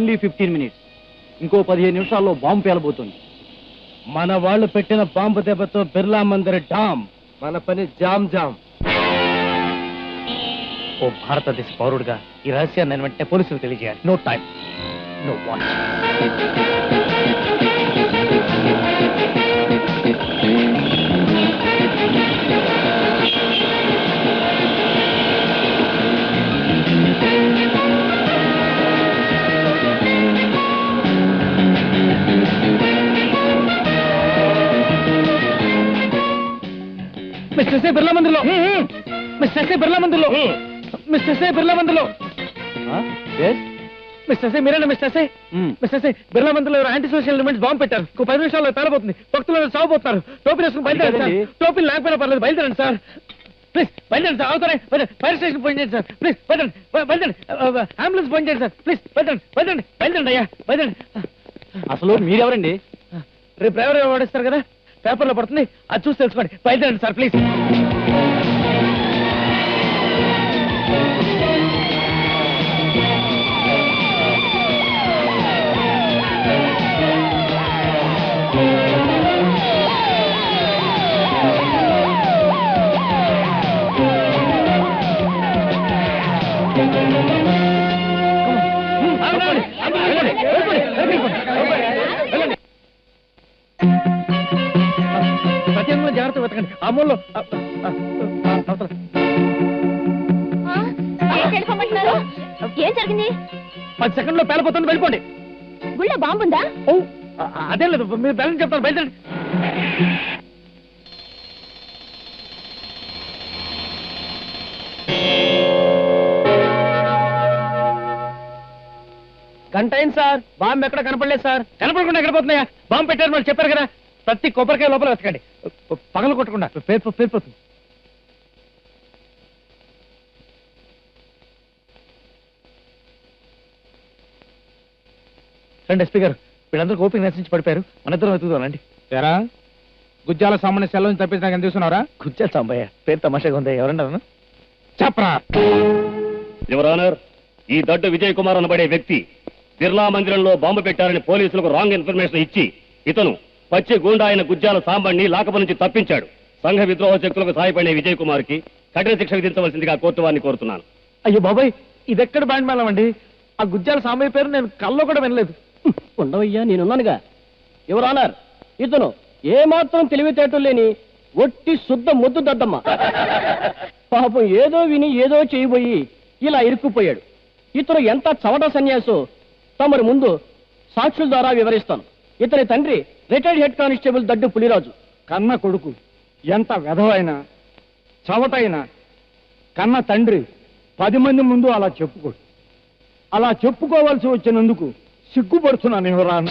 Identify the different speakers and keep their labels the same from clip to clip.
Speaker 1: Only fifteen minutes. ఇంకో పదిహేను నిమిషాల్లో బాంబు పేలబోతుంది.
Speaker 2: మన వాళ్ళు పెట్టిన బాంబు దెబ్బతో బిర్లా మందిర్ డామ్. మన పని జామ్ జామ్.
Speaker 3: ఓ భారతదేశ పౌరుడిగా ఈ రహస్యాన్ని నేను వెంటనే పోలీసులకు తెలియజేయాలి. No time. No watch. Birla మందిర్లో. Mister సే బిర్లా మందిర్లో. మిస్టర్ సే మీరేనా మిస్టర్ సే. మిస్టర్ సే బిర్లా మందిర్లో ఎవరు యాంటీ సోషల్ ఎలిమెంట్స్ బాంబు పెట్టారు. ఇంకో పది నిమిషాల్లో పేలబోతుంది భక్తులు ఎవరు సాగుపోతున్నారు టోపీలు వేసుకుని బయలుదేరండి సార్? టోపీలు లేకపోయినా పర్లేదు బయలుదేరండి సార్. ప్లీజ్ బయలుదేరండి సార్. అవుతారే ఫైర్ స్టేషన్ ఫోన్ చేయండి సార్. ప్లీజ్ బయలుదేరండి బయ- బయలుదేరండి. అంబులెన్స్ ఫోన్ చేయండి సార్. ప్లీజ్ బయలుదేరండి బయలుదేరండి బయలుదేరండి అయ్యా బయలుదేరండి.
Speaker 1: అసలు మీరెవరండి?
Speaker 3: రేపు డ్రైవర్ వాడిస్తారు కదా? పేపర్లో పడుతుంది. అది చూసి తెలుసుకోండి. బయలుదేరండి సార్ ప్లీజ్. జాగ్రత్త వెతకండి అమ్మోళ్ళు
Speaker 4: వెళ్ళిపోమంటున్నారు ఏం జరిగింది?
Speaker 3: పది సెకండ్లో పేలిపోతుంది వెళ్ళిపోండి.
Speaker 4: గుళ్ళో బాంబుందా?
Speaker 3: ఓ అదేం లేదు. మీరు బ్యాలెన్స్ చెప్తాను బయలుదేరండి.
Speaker 2: గంట అయింది సార్ బాంబు ఎక్కడ కనపడలేదు సార్.
Speaker 3: కనపడకుండా ఎక్కడ పోతున్నాయా? బాంబు పెట్టారు వాళ్ళు చెప్పారు కదా. ప్రతి కొబ్బరికాయ లోపల వెతకండి. పగలు కొట్టకుండా. పేరు పేరుపోతుంది రండి ఎస్పీ గారు వీళ్ళందరూ ఓపిక నశించి పడిపోయారు. మన ఇద్దరం వెతుకుదాం
Speaker 2: ఎరా గుజ్జాల సామాన్య సెలవు నుంచి తప్పించి నాకు ఎంత తీసుకున్నారా
Speaker 3: కూర్చోాలి సాంబయ్య పేరు తమాషాగా ఉంది? ఎవరన్నారు
Speaker 2: చెప్పరా.
Speaker 5: యువర్ ఆనర్ ఈ దడ్డు విజయ్ కుమార్ అనబడే వ్యక్తి బిర్లా మందిరంలో బాంబు పెట్టారని పోలీసులకు రాంగ్ ఇన్ఫర్మేషన్ ఇచ్చి ఇతను పచ్చి గూండా అయిన గుజ్జాల సాంబణ్ణి లాకప నుంచి తప్పించాడు. సంఘ విద్రోహ శక్తులకు సాయపడిన విజయ్ కుమార్కి కఠిన శిక్ష విధించవలసిందిగా కోర్టు వారిని కోరుతున్నాను.
Speaker 3: అయ్యో బాబాయ్ ఇది ఎక్కడ బ్యాండ్ మేళం అండి ఆ గుజ్జాల సాంబయ్య పేరు నేను కల్లో కూడా వినలేదు.
Speaker 1: ఉండవయ్యా నేనున్నానుగా. ఎవరన్నారు ఇతను ఏమాత్రం తెలివితేటలు లేని ఒట్టి శుద్ధ ముద్దు దద్దమ్మ. పాపం ఏదో విని ఏదో చేయబోయి ఇలా ఇరుక్కుపోయాడు. ఇతను ఎంత చవట సన్యాసో తమరి ముందు సాక్షుల ద్వారా వివరిస్తాను. ఇతని తండ్రి retired head constable Daddu Puliraju.
Speaker 2: కన్న కొడుకు. ఎంత వెధవైనా చవటైనా కన్న తండ్రి. పది మంది ముందు అలా చెప్పుకోడు అలా చెప్పుకోవాల్సి వచ్చినందుకు సిగ్గుపడుతున్నాను ఎవరాను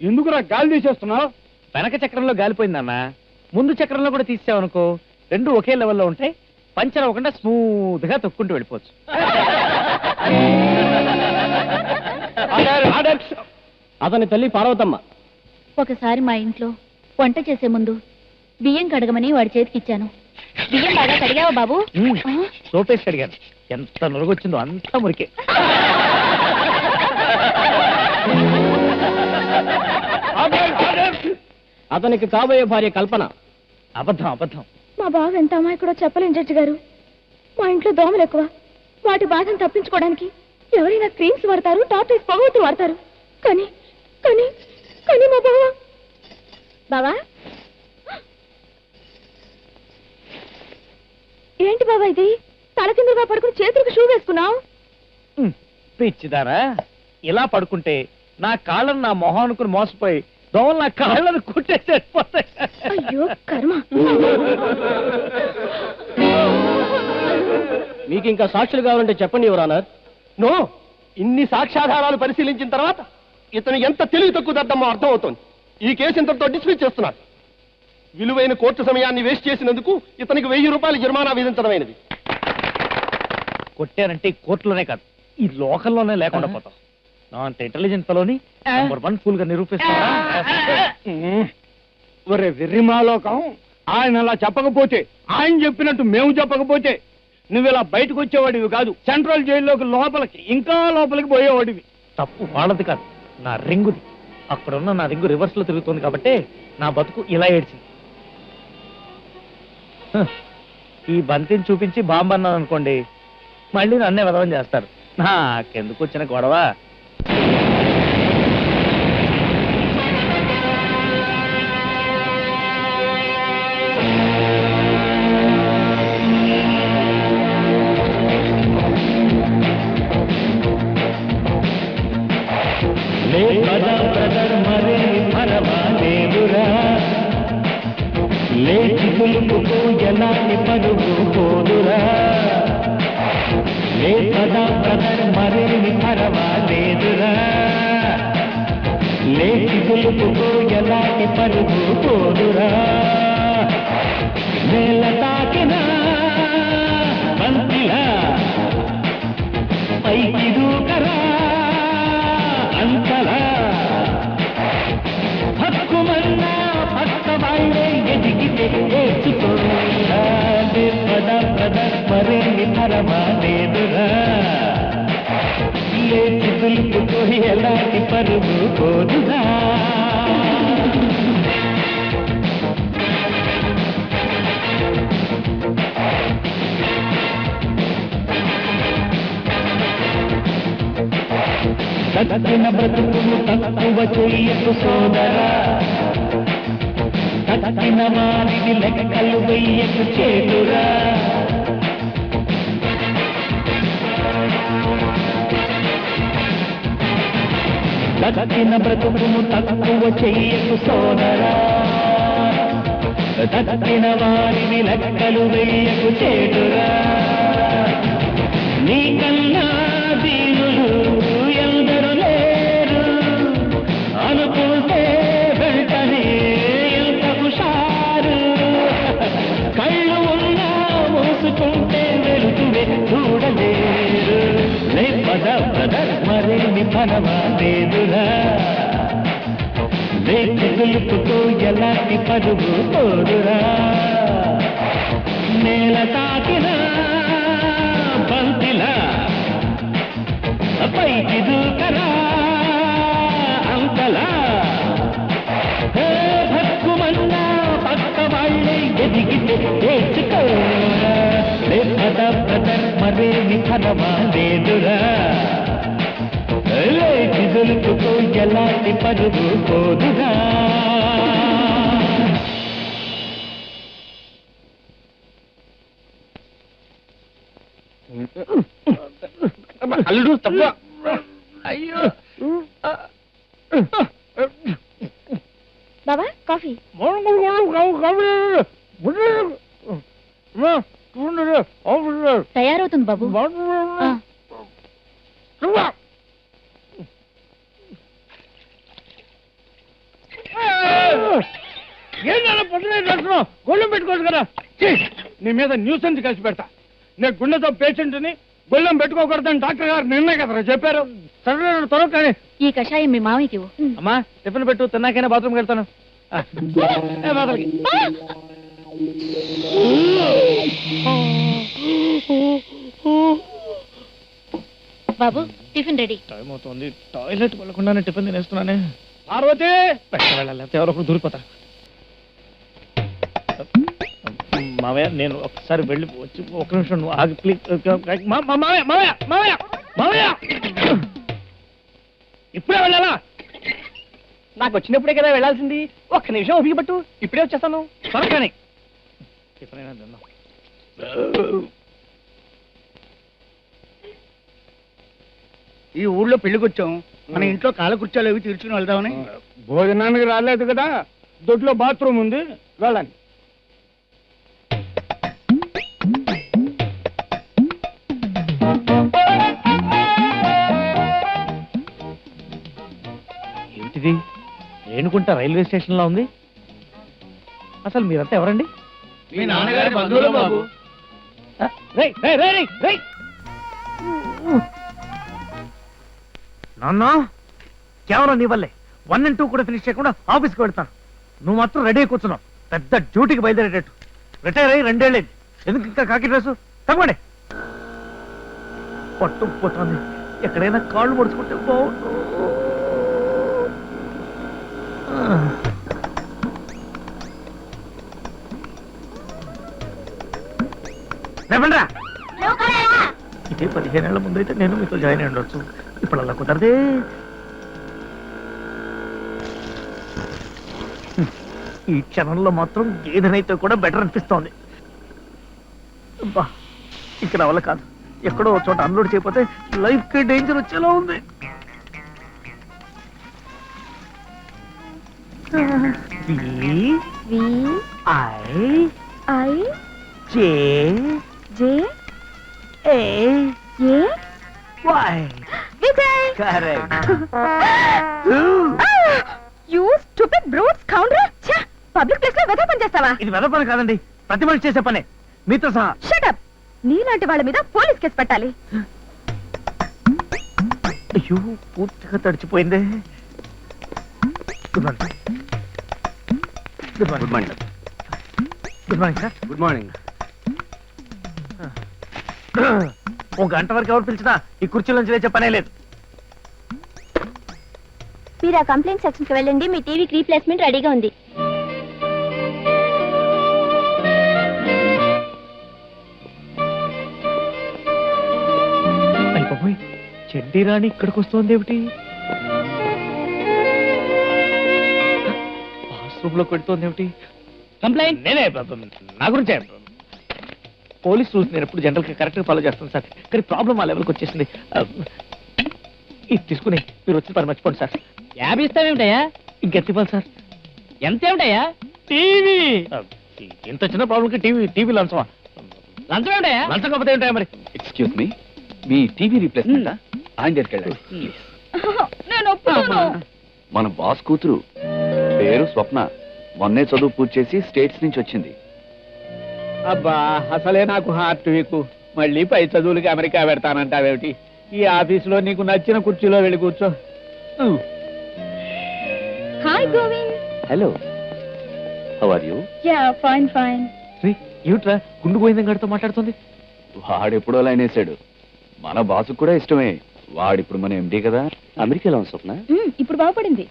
Speaker 2: ఎందుకురా గాలి తీసేస్తున్నావు?
Speaker 3: వెనక చక్రంలో గాలిపోయిందన్న ముందు చక్రంలో కూడా తీసావనుకో రెండు ఒకే లెవెల్లో ఉంటాయి పంచర్ అవ్వకుండా స్మూత్గా తొక్కుంటూ వెళ్ళిపోవచ్చు.
Speaker 1: అతని తల్లి పార్వతమ్మ.
Speaker 4: ఒకసారి మా ఇంట్లో వంట చేసే ముందు బియ్యం కడగమని వాడి చేతికి ఇచ్చాను. బియ్యం బాగా కడిగావా బాబు?
Speaker 3: సోపేసి అడిగాను ఎంత నురగొచ్చిందో అంత మురికే.
Speaker 1: అతనికి కాబోయే భార్య కల్పన.
Speaker 3: అబద్ధం అబద్ధం.
Speaker 4: మా బావ ఎంత అమాయకుడో చెప్పలేం జడ్జి గారు మా ఇంట్లో దోమలు ఎక్కువ. వాటి బాధను తప్పించుకోవడానికి ఎవరైనా క్రీమ్స్ వాడతారు టార్టైస్ పొగవత్తు వాడతారు. కానీ కానీ కానీ మా బావ. బావా? ఏంటి బావా ఇది? తల కిందగా పడుకుని చేతులకు షూ వేసుకున్నావు.
Speaker 3: పిచ్చిదారా ఇలా పడుకుంటే నా కాళ్ళను నా మొహం అనుకుని మోసపోయి దోమలు నా కాళ్ళను కుట్టేసి.
Speaker 4: అయ్యో కర్మ.
Speaker 1: మీకు ఇంకా సాక్షులు కావాలంటే చెప్పండి యువరానర్
Speaker 2: నో ఇన్ని సాక్ష్యాధారాలు పరిశీలించిన తర్వాత ఇతను ఎంత తెలివి తక్కువ దద్దమ్మో అర్థమవుతోంది. ఈ కేసు ఇంతటితో డిస్మిస్ చేస్తున్నారు. విలువైన కోర్టు సమయాన్ని వేస్ట్ చేసినందుకు ఇతనికి వెయ్యి రూపాయలు జరిమానా విధించడమైనది.
Speaker 3: కొట్టారంటే కోర్టులోనే కాదు ఈ లోకల్లోనే లేకుండా పోతాం. నా అంత ఇంటెలిజెంట్ ఫెలోని నంబర్ వన్ ఫుల్గా నిరూపిస్తా
Speaker 2: ఒరే వెర్రిమాలోకం ఆయన అలా చెప్పకపోతే ఆయన చెప్పినట్టు మేము చెప్పకపోతే
Speaker 6: నువ్వు ఇలా బయటకు వచ్చేవాడివి కాదు. సెంట్రల్ జైల్లోకి లోపలికి ఇంకా లోపలికి పోయేవాడివి. తప్పు వాళ్ళది కాదు. నా రింగుది. అక్కడున్న నా రింగు రివర్స్లో తిరుగుతుంది కాబట్టి నా బతుకు ఇలా ఏడ్చింది. హ, ఈ బంతిని చూపించి బాంబన్నాను అనుకోండి మళ్ళీ నన్నే విధవం చేస్తారు. నాకెందుకు వచ్చిన గొడవ? పరుగు పోదురా నేల తాకిన బంతిలా పైకి దూకరా. అంతలా హక్కుమన్నా పక్క వాళ్ళే ఎదిగితే నేర్చుకోరా పద పద మరేమి పరమా లేదురా లేచి దులుపుకో ఎలాంటి పరుగు పోదురా. తగ్గిన బ్రతుకులు తక్కువ చెయ్యకు సోదరా. తగ్గిన వారిని లెక్కలు వెయ్యకు చేతురా తగ్గిన బ్రతుకును తక్కువ చెయ్యకు సోదరా. తగ్గిన వారిని లెక్కలు వెయ్యకు చేతురా నీకన్నా మరేమి పరమా లేదురా ఎలాంటి పరుగు పోరురా నేల తాకిన బంతిలా పైకి దూకరా అంతలా. హే భక్కుమన్నా పక్క వాళ్ళే ఎదిగితే తెచ్చుకోరా పద పద మరేమి దులుపుకో ఎలాంటి పరుగు పోదురా
Speaker 7: అల్లుడు తప్ప.
Speaker 6: అయ్యో.
Speaker 3: బాబా కాఫీ. తయారవుతుంది బాబు.
Speaker 6: గొళ్ళెం పెట్టుకోవచ్చు కదా! నీ మీద న్యూసెన్స్ కలిసి పెడతా. నేను గుండెతో పేషెంట్ని గొళ్ళెం పెట్టుకోకూడదని డాక్టర్ గారు నిన్నే కదరా చెప్పారు. సరే త్వరగా కానీ
Speaker 3: ఈ కషాయం మీ మామయ్యకి.
Speaker 6: అమ్మా టిఫిన్ పెట్టు తిన్నాకైనా బాత్రూమ్కి వెళ్తాను.
Speaker 3: బాబు టిఫిన్ రెడీ.
Speaker 6: టైం అవుతుంది. టాయిలెట్ వెళ్ళకుండానే టిఫిన్ తినేస్తున్నానే. పార్వతి! వెళ్ళాలి లేకపోతే ఎవరో మావయ్య నేను ఒకసారి వెళ్ళి వచ్చి ఒక నిమిషం నువ్వు ఆగి ప్లీజ్ మా- మా- మావయ్య మావయ్య మావయ్య మావయ్య! ఇప్పుడే వెళ్ళాలా?
Speaker 8: నాకు వచ్చినప్పుడే కదా వెళ్ళాల్సింది. ఒక్క నిమిషం ఓపిక పట్టు ఇప్పుడే వచ్చేస్తాను.
Speaker 6: త్వరగానే. టిఫిన్ తిందాం.
Speaker 9: ఈ ఊళ్ళో పెళ్ళికి వచ్చాం మన ఇంట్లో కాల కుర్చాలు అవి తీర్చుకుని వెళ్దామని.
Speaker 6: భోజనానికి రాలేదు కదా. దొడ్లో బాత్రూమ్ ఉంది. వెళ్ళండి. ఏమిటిది రేణుకుంట రైల్వే స్టేషన్లో ఉంది. అసలు మీరంతా ఎవరండి?
Speaker 9: మీ నాన్నగారి బంధువులు బాబు.
Speaker 6: ఆ, రేయ్, రేయ్, రేయ్, రేయ్, రేయ్. నాన్న కేవలం నీ వల్లే. వన్ అండ్ టూ కూడా ఫినిష్ చేయకుండా ఆఫీస్కి వెళ్తాను. నువ్వు మాత్రం రెడీ అయి కూర్చున్నావు. పెద్ద డ్యూటీకి బయలుదేరేటట్టు. రిటైర్ అయ్యి రెండేళ్ళేది. ఎందుకు ఇంకా కాకి డ్రెస్ తప్పండి
Speaker 3: పట్టుకుపోతుంది ఎక్కడైనా కాళ్ళు ముడుచుకుంటే బాగుండు. రేపండ్రా ఇదే పదిహేనేళ్ళ ముందు అయితే నేను మీతో జాయిన్ అయి ఉండొచ్చు. ఇప్పుడు అలా కుదరదే. ఈ క్షణంలో మాత్రం గేదెనైతే కూడా బెటర్ అనిపిస్తోంది. అబ్బా ఇక్కడ వల్ల కాదు. ఎక్కడో చోట అన్లోడ్ చేయకపోతే లైఫ్కి డేంజర్ వచ్చేలా ఉంది. I
Speaker 4: I
Speaker 3: J A
Speaker 4: A
Speaker 3: Y
Speaker 4: Vijay
Speaker 3: correct
Speaker 4: you stupid brutes counter ఛ పబ్లిక్ ప్లేస్లో వెధ పని చేస్తావా?
Speaker 3: ఇది వెద పని కాదండి. ప్రతి మనిషి చేసే పనే. మీతో సహా.
Speaker 4: షట్ అప్ నీలాంటి వాళ్ళ మీద పోలీస్ కేసు పెట్టాలి.
Speaker 3: అయ్యో పూర్తిగా తడిచిపోయిందే. Morning good morning
Speaker 2: good morning
Speaker 3: sir
Speaker 2: good morning
Speaker 3: ఓ గంట వరకు ఎవరు పిలిచినా ఈ కుర్చీలో నుంచి లేచే పనే లేదు.
Speaker 4: మీరు ఆ కంప్లైంట్ సెక్షన్కి వెళ్ళండి మీ టీవీకి రీప్లేస్మెంట్ రెడీగా ఉంది.
Speaker 3: అయిపోయి చెడ్డీ రాణి ఇక్కడికి వస్తుంది ఏమిటి? బాత్రూమ్లో పెడుతోంది ఏమిటి? కంప్లైంట్ నేనే నా గురించే. పోలీస్ రూల్స్ నేను ఎప్పుడు జనరల్గా కరెక్ట్గా ఫాలో చేస్తాను సార్. కానీ ప్రాబ్లం ఆ లెవెల్కి వచ్చేసింది. ఇది తీసుకుని మీరు వచ్చిన పని మర్చిపోండి సార్.
Speaker 1: యాభై ఇస్తావేమిటయ్యా?
Speaker 3: ఇంకెంత ఇవ్వాలి సార్?
Speaker 1: ఎంత ఏమిటయ్యా టీవీ
Speaker 3: ఇంత చిన్న ప్రాబ్లంకి టీవీ టీవీ లంచమా?
Speaker 1: లంచం ఏమిటయ్యా
Speaker 3: లంచం కాకపోతే ఏంటా మరి?
Speaker 10: ఎక్స్క్యూజ్ మీ మీ టీవీ రీప్లేస్మెంట్ ఆయన దగ్గరికి వెళ్ళండి. ప్లీజ్
Speaker 4: నేను
Speaker 10: మన బాస్ కూతురు పేరు స్వప్న మొన్నే చదువు పూర్తి చేసి స్టేట్స్ నుంచి వచ్చింది.
Speaker 9: అబ్బా అసలే నాకు హార్ట్ వీక్ మళ్ళీ పై చదువులకి అమెరికా పెడతానంటావేమిటి ఈ ఆఫీసులో నీకు నచ్చిన కుర్చీలో వెళ్ళి కూర్చో.
Speaker 4: Hi Govind
Speaker 10: hello how are you
Speaker 4: ya fine fine
Speaker 3: ఏమిట్రా? గుండు గోవిందం గారితో మాట్లాడుతుంది?
Speaker 10: వాడెప్పుడో లైన్ వేసాడు మన బాసు కూడా ఇష్టమే. వాడిప్పుడు మన ఎండి కదా. అమెరికాలో ఉంది స్వప్న?
Speaker 4: ఇప్పుడు బాగుపడింది?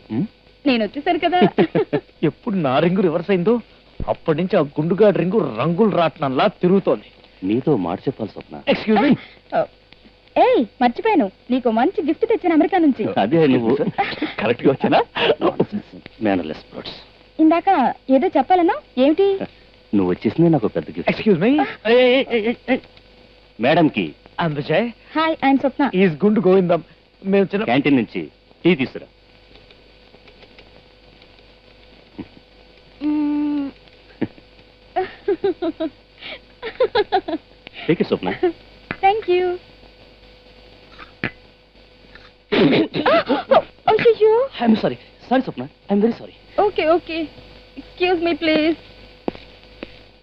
Speaker 4: నేను వచ్చేసాను కదా.
Speaker 3: ఎప్పుడు నా రింగు రివర్స్ అయిందో? అప్పటి నుంచి ఆ గుండుగా రింగు రంగులు రాట్నంలా తిరుగుతోంది.
Speaker 10: నీతో మాట చెప్పాలి స్వప్న.
Speaker 3: ఎక్స్క్యూజ్ మీ
Speaker 4: ఏయ్ మర్చిపోయాను. నీకు మంచి గిఫ్ట్ తెచ్చాను అమెరికా నుంచి.
Speaker 10: అదే నువ్వు కరెక్ట్గా వచ్చానా? మేనర్లెస్ బ్రోడ్స్
Speaker 4: ఇందాక ఏదో చెప్పాలన్నా? ఏమిటి?
Speaker 10: నువ్వు వచ్చేసింది నాకు పెద్ద గిఫ్ట్.
Speaker 3: ఎక్స్క్యూజ్ మీ
Speaker 10: మేడం కి
Speaker 3: అందుచే
Speaker 4: హాయ్ ఐఎమ్ స్వప్న.
Speaker 3: ఈజ్ గుండు గోవిందం. మేము చిన్న
Speaker 10: క్యాంటీన్ నుంచి టీ తీసురా
Speaker 4: hmm.
Speaker 10: Take Swapna
Speaker 4: thank you అయ్యో
Speaker 10: I'm sorry sorry Swapna I'm very sorry
Speaker 4: okay okay excuse me please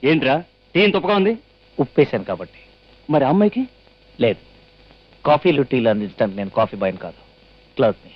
Speaker 10: ఏంట్రా? టీ ఇంత ఉప్పగా ఉంది?
Speaker 3: ఉప్పేశాను కాబట్టి.
Speaker 10: మరి ఆ అమ్మాయికి?
Speaker 3: లేదు. కాఫీలు టీలు అందించడానికి నేను కాఫీ బాయ్ కాదు. క్లర్క్ని.